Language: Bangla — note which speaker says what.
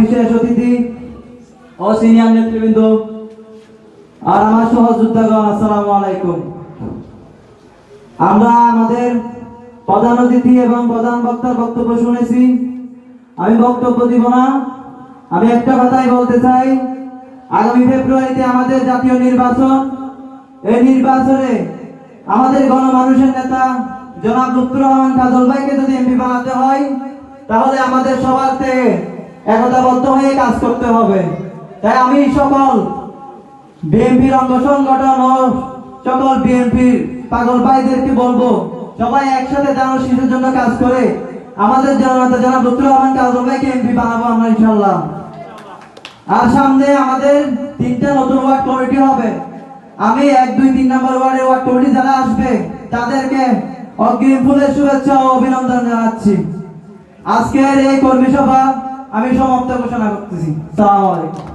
Speaker 1: বিশেষ অতিথি ও সিনিয়র নেতৃবৃন্দ আর আমার সহযোদ্ধাগণ, আসসালামু আলাইকুম। আমরা আমাদের প্রধান অতিথি এবং প্রধান বক্তার বক্তব্য শুনেছি। আমি বক্তব্য দিব না। আমি একটা কথাই বলতে চাই। আগামী ফেব্রুয়ারিতে আমাদের জাতীয় নির্বাচন। এই নির্বাচনে আমাদের গণমানুষের নেতা জনাব লুৎফুর রহমান কাজল ভাইকে যদি এমপি বানাতে হয়, তাহলে আমাদের সবার থেকে একতাবদ্ধ হয়ে কাজ করতে হবে। তাই আমি সকল বিএনপির অঙ্গ সংগঠন ও সকল বিএনপির পাগল ভাইদেরকে বলব, সবাই একসাথে যেন শিশুর জন্য কাজ করে। আমাদের জননেতা জনাব লুৎফুর রহমান কাজল ভাইকে এমপি বানাবো আমরা ইনশাল্লাহ আর সামনে আমাদের তিনটা নতুন ওয়ার্ড কমিটি হবে। আমি এক, দুই, তিন নম্বর ওয়ার্ডের ওয়ার্ড কমিটি যারা আসবে, তাদেরকে অগ্রিম ফুলের শুভেচ্ছা ও অভিনন্দন জানাচ্ছি। আজকের এই কর্মী সভা আমি সমাপ্ত ঘোষণা করতেছি। সালাম আলাইকুম।